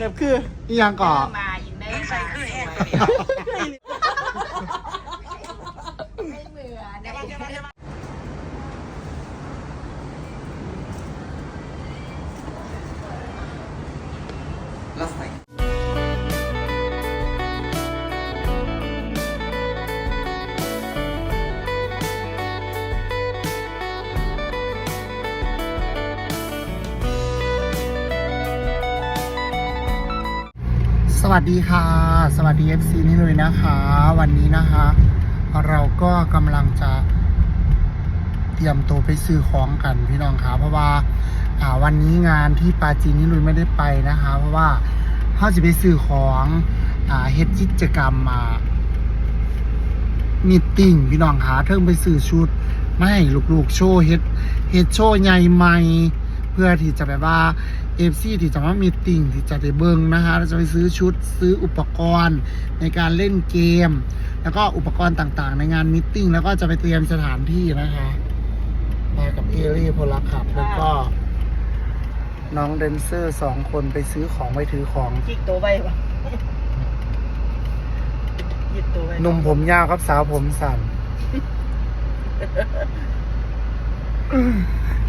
แบบคืออีหยังก่อ มาอินเนอร์มาสวย วัสดีค่ะ สวัสดี FC นี่เลยนะคะ วันนี้นะคะ เราก็กำลังจะเตรียมตัวไปซื้อของกันพี่น้องคะเพราะว่าวันนี้งานที่ปาจีนนี่ลุยไม่ได้ไปนะคะ เพราะว่าเขาจะไปซื้อของเฮ็ดกิจกรรมมามีตติ้งพี่น้องคะเทิงไปซื้อชุดไม่ให้ลูกๆโชว์เฮ็ดเฮ็ดโชว์ใหญ่ใหม่เพื่อที่จะแบบว่า เอฟซีที่จะมามีตติ้งที่จะได้เบิ้งนะคะเราจะไปซื้อชุดซื้ออุปกรณ์ในการเล่นเกม แล้วก็อุปกรณ์ต่างๆ ในงานมิทติ้งแล้วก็จะไปเตรียมสถานที่นะคะมากับเอเล่พลขับแล้วก็ น้องเดนเซอร์สองคนไปซื้อของไปถือของจิกตัวไปปะจิกตัวไปหนุ่มผมยาวครับสาวผมสั้น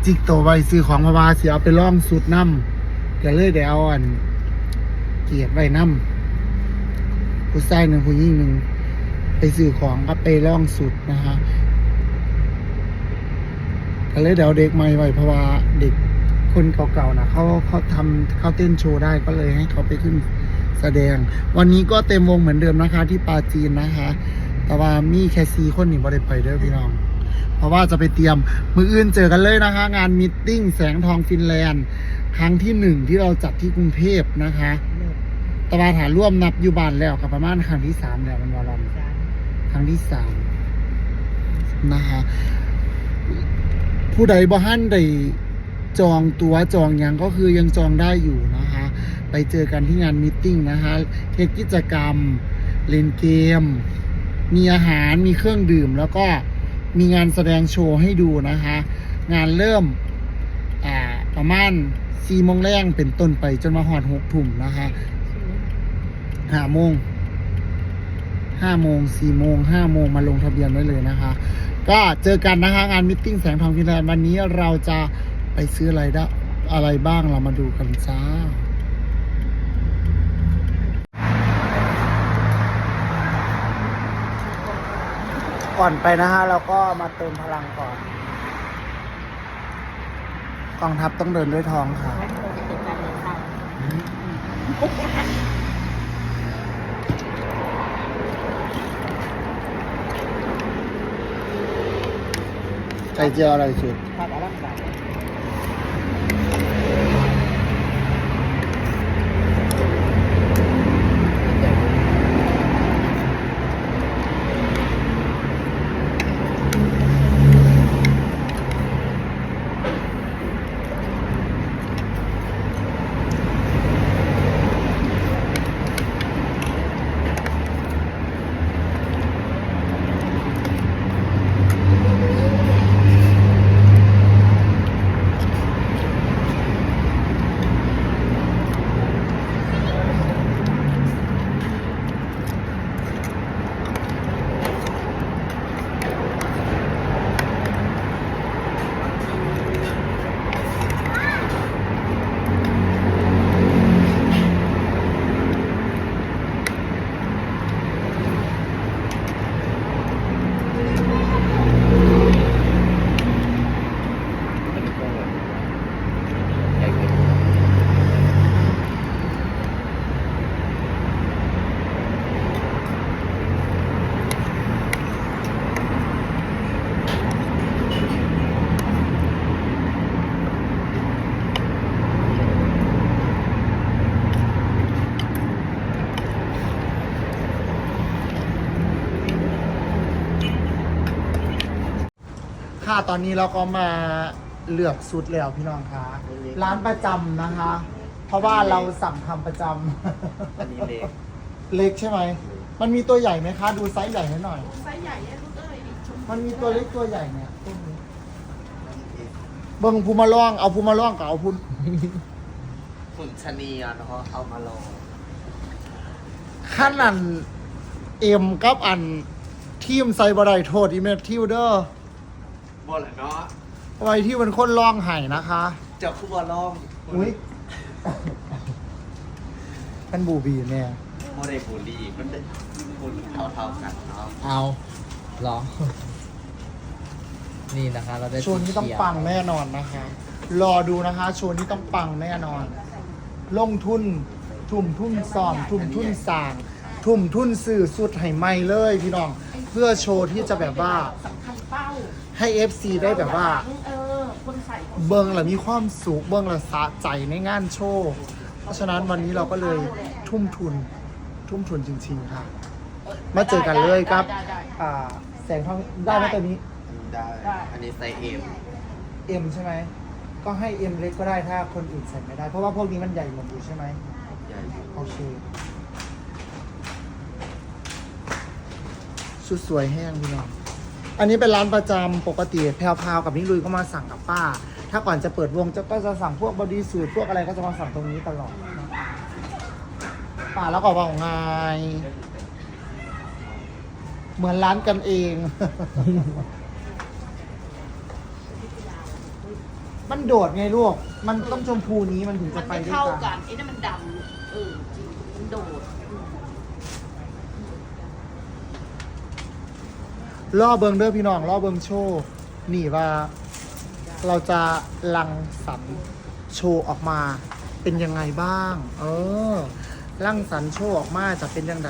จิกโตวไว้ซื้อของเพราะว่าเสียเอาไปล่องสุดน้ำ ก็เลยได้เอาอัน เกียบไว้น้ำผู้ชายหนึ่งผู้หญิงหนึ่งไปซื้อของก็ไปล่องสุดนะฮะก็เลยเดี๋ยวเอาเด็กใหม่ไว้เพราะว่าเด็กคนเก่าๆนะเขาเขาทำเขาเต้นโชว์ได้ก็เลยให้เขาไปขึ้นแสดง วันนี้ก็เต็มวงเหมือนเดิมนะคะ ที่ปาจีนนะคะ แต่ว่ามีแค่ซีคนหนึ่งบ่ได้ไปเด้อพี่น้อง เพราะว่าจะไปเตรียมมืออื่นเจอกันเลยนะคะ งานมิทติ้งแสงทองฟินแลนด์ ครั้งที่หนึ่งที่เราจัดที่กรุงเทพนะคะตะวันฐานร่วมนับอยู่บ้านแล้วกับประมาณครั้งที่สามแล้วมันวอลมครั้งที่สามนะคะผู้ใดบ่ฮั่นได้จองตัวจองหยังก็คือยังจองได้อยู่นะคะ ไปเจอกันที่งานมิทติ้งนะคะเทศกิจกรรมเล่นเกม มีอาหารมีเครื่องดื่ม แล้วก็มีงานแสดงโชว์ให้ดูนะคะ งานเริ่มอ่าประมาณ สี่โมงแรงเป็นต้นไปจนมาหอดหกทุ่มนะคะห้าโมงห้าโมงสี่โมงห้าโมงมาลงทะเบียนไว้เลยนะคะ ก็เจอกันนะคะงานมิทติ้งแสงทองฟินแลนด์วันนี้เราจะไปซื้ออะไรได้อะไรบ้างเรามาดูกันจ้าก่อนไปนะฮะเราก็มาเติมพลังก่อน กองทัพต้องเดินด้วยท้องค่ะ ไข่เจียวอะไรสุดผักอะไร ค่ะตอนนี้เราก็มาเลือกสุดแล้วพี่น้องคะร้านประจำนะคะ เพราะว่าเราสั่งทำประจำอันนี้เล็ก เล็กใช่ไหม มันมีตัวใหญ่ไหมคะ ดูไซส์ใหญ่ให้หน่อย ไซส์ใหญ่เนี่ยลูกเอ้ยชมมันมีตัวเล็กตัวใหญ่เนี่ยต้นนี้เบิ้งภูมาล่องเอาภูมาล่องกับเอาพุนหุ่นชะนีอะเนาะเอามาลงขั้นอันเอ็มกับอันทีมไซบอร์ไดโทษอีเมททิวเดอร์ บอลเนาะไว้ที่เป็นคนร้องไห้นะคะ เจ้าคู่บอลล่องอุ้ยเป็นบูบีเนี่ยโมเดลบุรีมันเป็นหุ่นเท่าๆกันเนาะเอาเหรอ นี่นะคะ เราได้โชว์นี้ต้องปังแน่นอนนะคะ รอดูนะคะโชว์นี้ต้องปังแน่นอน ลงทุน ทุ่มทุนซ้อม ทุ่มทุนสร้าง ทุ่มทุนสื่อสุดให้ไม่เลยพี่น้อง เพื่อโชว์ที่จะแบบว่าสำคัญเป้า ให้ FC ได้แบบว่า เออคนใส่เบิ้งและมีความสุขเบิ้งและสะใจในงานโชว์ เพราะฉะนั้นวันนี้เราก็เลยทุ่มทุน ทุ่มทุนจริง ๆ ค่ะ มาเจอกันเลยครับ ได้ได้อ่า แสงทองได้ไหมตัวนี้ได้ อันนี้ไซส์เอ็มเอ็มใช่ไหม ก็ให้เอ็มเล็กก็ได้ถ้าคนอื่นใส่ไม่ได้ เพราะว่าพวกนี้มันใหญ่หมดอยู่ใช่ไหม ใหญ่อยู่โอเค ชุดสวยแห้งพี่น้อง อันนี้เป็นร้านประจำปกติแพรวๆกับนิลุยก็มาสั่งกับป้า ถ้าก่อนจะเปิดวงจะก็จะสั่งพวกบอดี้สูทพวกอะไรก็จะมาสั่งตรงนี้ตลอดนะป้าแล้วก็ว่าไงเหมือนร้านกันเอง มันโดดไงลูก มันต้องชมพูนี้มันถึงมัจะนไปไม่ด้วยเท่ากักัน นไอ้นั่นมันดำเออจริงมันโดด ล่อเบิงเด้อพี่น้องล่อเบิงโชว์นี่ว่า เราจะลังสรรค์โชว์ออกมา เป็นยังไงบ้าง เออลังสรรค์โชว์ออกมาจะเป็นยังไง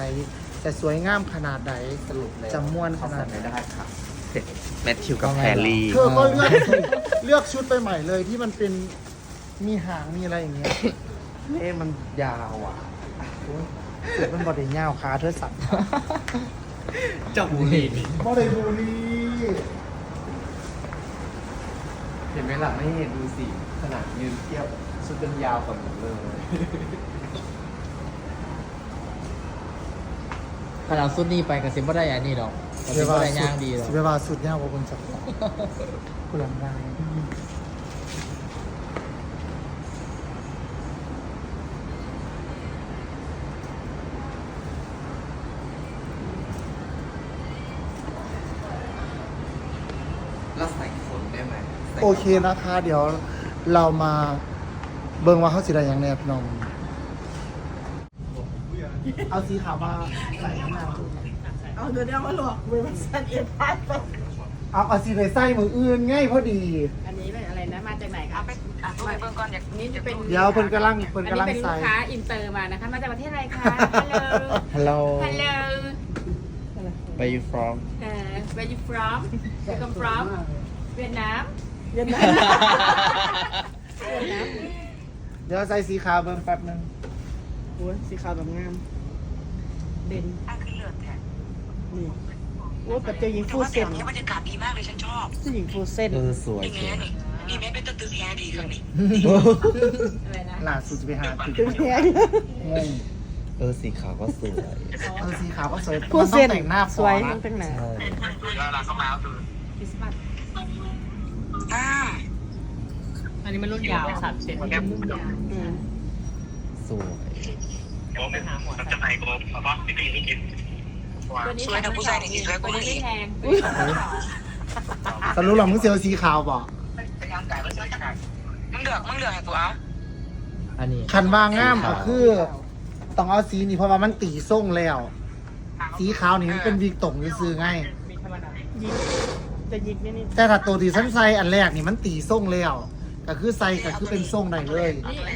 จะสวยงามขนาดไหนสรุปเลยจะม่วนขเขานาใส่ดไหนไม่ได้ค่ะเสร็จแมทธิวกับแพรรี่เธอก็เลือกสิเลือกชุดไปใหม่เลยที่มันเป็นมีหางมีอะไรอย่างเงี้ยเอ๊ะมันยาวอะเสือมันบอดี้ยาวขาเธอสั่น เจ้าบุรีนี่บอดี้บูลีเห็นไหมล่ะไม่เห็นดูสิขนาดยืนเทียบชุดเป็นยาวกว่าหนูเลยขนาดสุดนี้ไปกับซิมบ่ได้อันนี้หรอกกับซิมบ่ได้ย่างดีหรอก สิเวลาสุดยาวกว่าคนจับกุหลาบได้ แล้วใส่ขนได้ไหมใส่ โอเคนะคะ เดี๋ยวเรามาเบิ่งว่าเขาสีอะไรอย่างแน่พี่น้อง เอาสีขาวมาใส่ข้างหน้าเอาเดี๋ยวเดี๋ยวมาหลอกมือมันสั่นเอ็นพาดไปเอาเอาสีไปใส่มืออื่นง่ายพอดี อันนี้เป็นอะไรนะมาจากไหนครับเป็นอะดูเบื้องก่อนอย่างนี้จะเป็นเดี๋ยวเพิ่นกำลังเพิ่นอันกำนี้ลังเป็นลูใส่ กค้าอินเตอร์มานะคะ มาจากประเทศอะไรคะฮัลโหลฮัลโหลฮัลโหล Where you from เอ่อ where you from you come from เวียดนามเวี ยดนามเวียดนามเดี๋ยวใส่สีขาวเบิ่งแป๊บหนึงโอ้ยสีขาวแบบงาม เด่นอันคือเลือดแท้นี่โอ้ยกับเจ้าหญิงแต่ฟูว่าเซแบบนนี้บรรยากาศดีมากเลยฉันชอบเจ้าหญิงฟูเซนเออสวยนี่สไงวยนี่นี่แม่เป็นตัวตึกแฮดีค่ะนี่อะไรนะล่าสุดจะไปหาถึงตึงแท้งงเออสีขาวก็สวยเออสีขาวก็สวยฟูมันเซต้องนแต่งหน้าสฟอวยนะตั้งหนาใช่คริสต์มาส อันนี้มันรุ่นยาวสามเซนรุ่นยาวอืมสวยตัวนี้สวยแต่ผู้ชายนี่สวยกตัว่าวมึนี้งไม่อีกแพงสรุปแล้วมึงเสียวสีขาวบ่มึงเดือกมึงเดือกให้กูเอาอันนี้คันว่างามก็คือ ต้องเอาสีนี่เพราะว่ามันตีส่งแล้ว สีขาวนี่มันเป็นวิกตรงซื้อๆไงยิกจะยิกนิดนิดแต่ถ้าตัวที่ฉันใส่อันแรกนี่มันตีส่งแล้ว ก็คือใส่ก็คือเป็นส่งได้เลย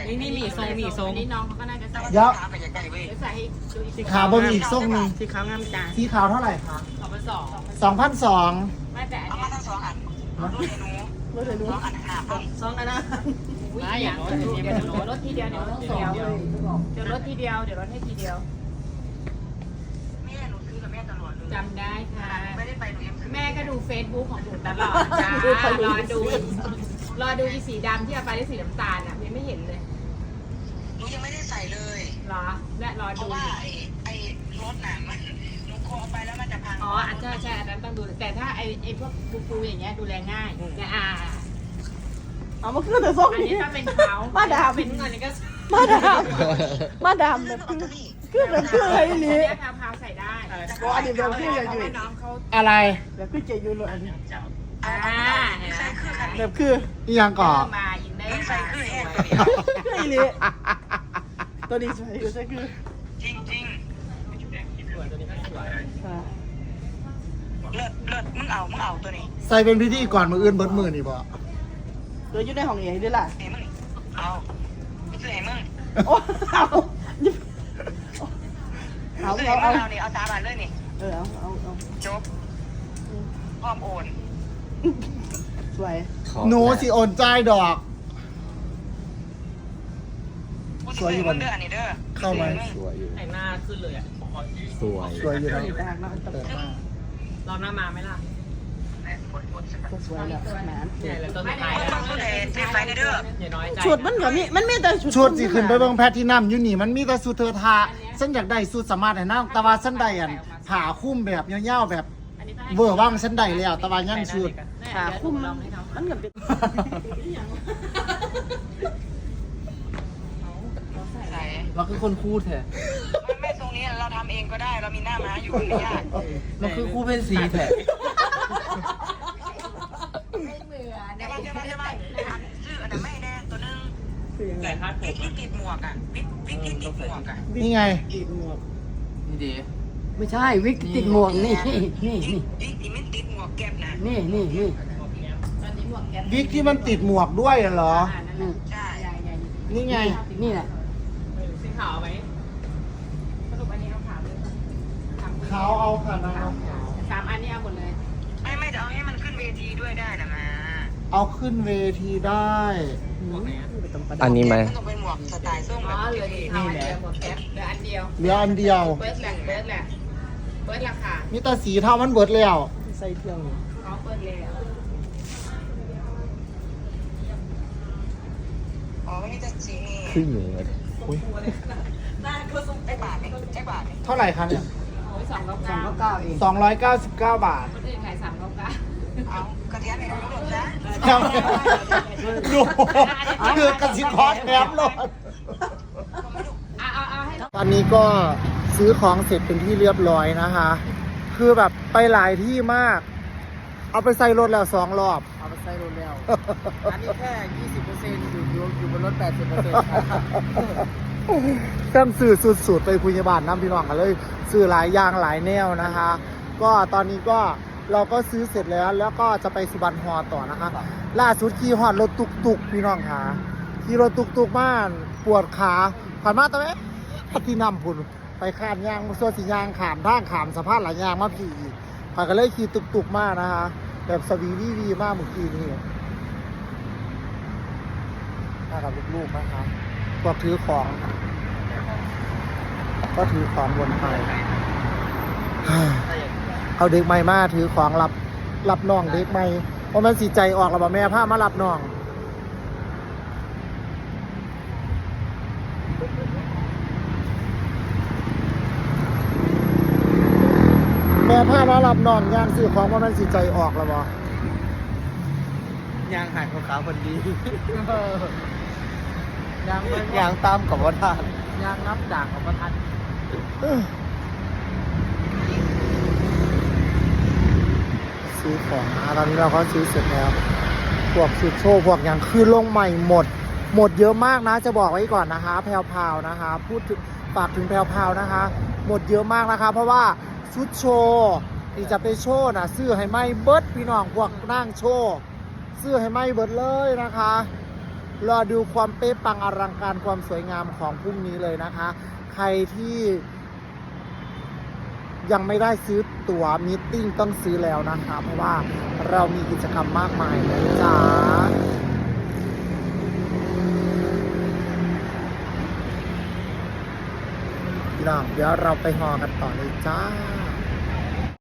นี่นี่มีทรงมีทรงนี่น้องเขาก็น่าจะใส่เดี๋ยวไปใกล้ๆเว้ยเดี๋ยวใส่ให้ดูอีกสีขาวเบิ่งอีกส่งหนึ่งสีขาวงามจ้าสีขาวเท่าไหร่คะสองพันสองสองพันสองไม่แต่อันเอาเนี้มายทั้งสองอันรถให้หนูรถเลยดูสองอันห้าพันสองอันนะไม่อย่างเดี๋ยวเดี๋ยวรถทีเดียวเดี๋ยวรถทีเดียวเดี๋ยวรถทีเดียวเดี๋ยวรถให้ทีเดียวแม่หนูซื้อกับแม่ตลอดเลยจำได้ค่ะ ไม่ได้ไปหนูยังซื้อแม่ก็ดูเฟซบุ๊กของหนูตลอดจ้ารอดู รอดูอีสีดำที่เอาไปได้สีน้ำตาลอะยังไม่เห็นเลยหนูยังไม่ได้ใส่เลยรอและรอเพดูราะว่าไอ้ไอ้รถน่ะมันหนูโคเอาไปแล้วมันจะพังอ๋ออันใช่ใช่อันนั้นต้องดูแต่ถ้าไอไอพวกฟูฟูอย่างเงี้ยดูแลง่ายเนี่ยอ่าเอามาขึ้นแต่ส้มอันนี้นี้ ถ้าเป็นเขาป้าดาเป็นเงินนี่ก็มาดามมาดามแบบคือคือแบบคืออะไรนี่เนี่ยพาวพาวใส่ได้ก็อันนี้แบบคืออะไรอยู่ให้น้องเขาอะไรแบบคือเจยูโรอันนี้ อ่าเห็นไหมแบบคืออีหยังก่อ มาอินเนอร์มาสวยไอ้นี่ตัวนี้สวยอยู่ใช่คือจริงจริงค่ะๆเลิศเลิศมึงเอามึงเอาตัวนี้ใส่เป็นพิธีก่อนมืออื่นเบิดมือนี่บ่เดี๋ยวอยู่ในห้องเองด้วยล่ะเฮ้มึงเอาไม่ซื้อให้มึงโอ้เอาเอาซื้อให้เอามึเอางเอานี่เอาสามบาทเลยนี่เออเอาเอาเอาจบพร้อมโอน สวย หนูสิโอนจ่ายดอกกูสิซื้อให้มึงเด้ออันนี้เด้อเข้าไหม สวยอยู่ แต่งหน้าขึ้นเลยอะสวยสวยอยู่นะแต่หากน้ำตกลองหน้ามาไหมล่ะก็สวยแล้วแหมเนี่ยเลยต้นไม้มึงต้องสู้เดทที่ไฟนี่เด้ออย่าน้อยใจชุดมันก็มีมันมีแต่ชุดชุดสิขึ้นไปเบิ่งแพทที่นัมอยู่นี่ มันมีแต่สุดเธอทาฉันอยากได้สุดสามารถให้นางแต่ว่าฉันได้อันผ่าคุ้มแบบยาวๆแบบอันนี้ เวอร์ว่างฉันได้แล้วแต่ว่ายังชุด ขาคุ้มมันก็เป็นใส่เราคือคนคู่แท้ไม่ไม่ตรงนี้เราทำเองก็ได้เรามีหน้าม้าอยู่ไม่ยากเราคือคู่เป็นสีแท้แต่ว่าจะมาจะมาซื้ออันนั้นไม่แน่ตัวนึงคือยังไงแต่คาดผวิกมที่ติดหมวกอะวิกวิกที่ติดหมวกอะนี่ไงติดหมวกนี่ดี ไม่ใช่วิกติดหมวกนี่นี่นี่วิกวิกที่ไม่ติดหมวกแก๊ปนะนี่นี่นี่วิกที่มันติดหมวกด้วยเหรอนี่ใช่นี่ไง นี่แหละสีขาวไหมสรุปอันนี้เอาขาวเลยเขาเอาค่ะนะสามอันนี้เอาหมดเลย ไม่ไม่จะเอาให้มันขึ้นเวทีด้วยได้นะมาเอาขึ้นเวทีได้อันนี้ไหมมันต้องเป็นหมวกสไตล์ส้มอ๋แบอบเหลือสีขาวอันเดียวหมดแก๊ปเหลืออันเดียวเหลืออันเดียวเบิร์ดแหละเบิร์ดแหละเบิร์ดราคามีแต่สีเท่ามันเบิดแล้วใส่เที่ยวเขาเบิร์ดเลยอ๋อไม่ได้สีนี่ขึ้นอยู่เลยแจ็คบาทนี่แจ็คบาทนี่เท่าไหร่คะเนี่ยโอ้ยสองเก้าสองเก้าก็เก้าเอง299บาทคนอื่นขายสามเก้าเก้าเอากระเทียมให้เราลดนะดูคือกระสิคอแถมเลยเอาเอาเอาให้ตอนนี้ก็ ซื้อของเสร็จเป็นที่เรียบร้อยนะคะ คือแบบไปหลายที่มาก เอาไปใส่รถแล้วสองรอบ เอาไปใส่รถแล้ว อันนี้แค่20%อยู่อยู่อยู่บนรถ80%ครับเครื่องสื่อสุดๆไปคุยบาลน้ำพี่น้องกันเลยซื้อหลายอย่างหลายแนวนะคะ ก็ตอนนี้ก็เราก็ซื้อเสร็จแล้ว แล้วก็จะไปสุบรรณฮอต่อนะคะ ล่าสุดขี่ฮอดรถตุกตุกๆพี่น้องค่ะขี่รถตุกตุกๆบ้านปวดขาผ่านมาตอนนี้พัที่นำพุ่น ไปข้ามยางส่วนสียางขามท่างขามสะพานหลายยางมาพี่อีผ่าก็เลยขี่ตุกตุกๆมากนะคะแบบสวีวีวีมากเมื่อกี้นี่มากับลูกๆนะคะพวกถือของ ก็ถือของวนไปเอาเด็กใหม่มาถือของรับรับน้องเด็กใหม่เพราะมันสีใจออกแล้วบ่แม่พามารับน้อง แม่พามารับนองย่างซื้อของว่ามันสีใจออกแล้วบ่ยางหายขาวๆคนดียางมันยางตามกับว่าทานยางนับจากของประทันซื้อของนะตอนนี้เราก็ซื้อเสร็จแล้ว พวกชุดโชว์พวกอย่างคือลงใหม่หมด หมดเยอะมากนะ จะบอกไว้ก่อนนะคะ แพรวๆนะคะ พูดถึงฝากถึงแพรวๆนะคะ หมดเยอะมากนะคะ เพราะว่า ชุดโชว์ที่จะไปโชว์นะซื้อให้ไม่เบิดพี่น้องพวกนั่งโชว์ซื้อให้ไม่เบิดเลยนะคะรอดูความเป๊ะปังอลังการความสวยงามของพรุ่งนี้เลยนะคะ ใครที่ ยังไม่ได้ซื้อตั๋วมีตติ้งต้องซื้อแล้วนะคะ เพราะว่าเรามีกิจกรรมมากมายเลยจ้าพี่น้องเดี๋ยวเราไปหอกันต่อเลยจ้า